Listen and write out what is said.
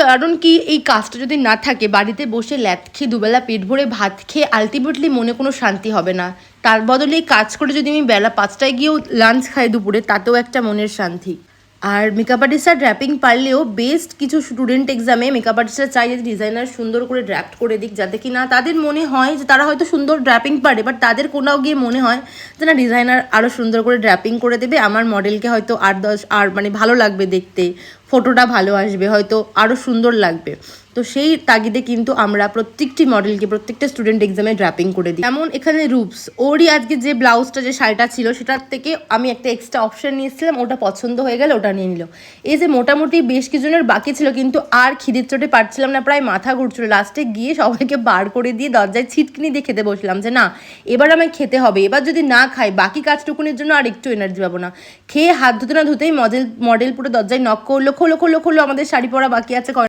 কারণ কি, এই কাজটা যদি না থাকে, বাড়িতে বসে ল্যাদ খেয়ে দুবেলা পেট ভরে ভাত খেয়ে আলটিমেটলি মনে কোনো শান্তি হবে না। তার বদলে এই কাজ করে যদি আমি বেলা পাঁচটায় গিয়েও লাঞ্চ খাই দুপুরে, তাতেও একটা মনের শান্তি। আর মেকআপ আর্টিস্টার ড্র্যাপিং পারলেও বেস্ট কিছু স্টুডেন্ট এক্সামে মেকআপ আর্টিস্টরা চাই যে ডিজাইনার সুন্দর করে ড্র্যাপ্ট করে দিক, যাতে কি না তাদের মনে হয় যে তারা হয়তো সুন্দর ড্র্যাপিং পারে বাট তাদের কোনাও গিয়ে মনে হয় যে না ডিজাইনার আরও সুন্দর করে ড্র্যাপিং করে দেবে, আমার মডেলকে হয়তো আট দশ, আর মানে ভালো লাগবে দেখতে। ফটোটা ভালো আসবে, হয়তো আরও সুন্দর লাগবে। তো সেই তাগিদে কিন্তু আমরা প্রত্যেকটি মডেলকে প্রত্যেকটা স্টুডেন্ট এক্সামে ড্র্যাপিং করে দিই। যেমন এখানে রূপস, ওরই আজকে যে ব্লাউজটা যে শাড়িটা ছিল, সেটার থেকে আমি একটা এক্সট্রা অপশন নিয়েছিলাম, ওটা পছন্দ হয়ে গেলে ওটা নিয়ে নিল। এই যে মোটামুটি বেশ কিছুজনের বাকি ছিল, কিন্তু আর খিদের চোটে পারছিলাম না, প্রায় মাথা ঘুরছিল। লাস্টে গিয়ে সবাইকে বার করে দিয়ে দরজায় ছিটকিনি দিয়ে খেতে বসলাম যে, না, এবার আমায় খেতে হবে। এবার যদি না খাই, বাকি কাজটুকুনের জন্য আর একটু এনার্জি পাবো না। খেয়ে হাত ধুতে না ধুতেই মডেল মডেল পুরো দরজায় নক করল খোলো খোলো খোলো আমাদের শাড়ি পরা বাকি আছে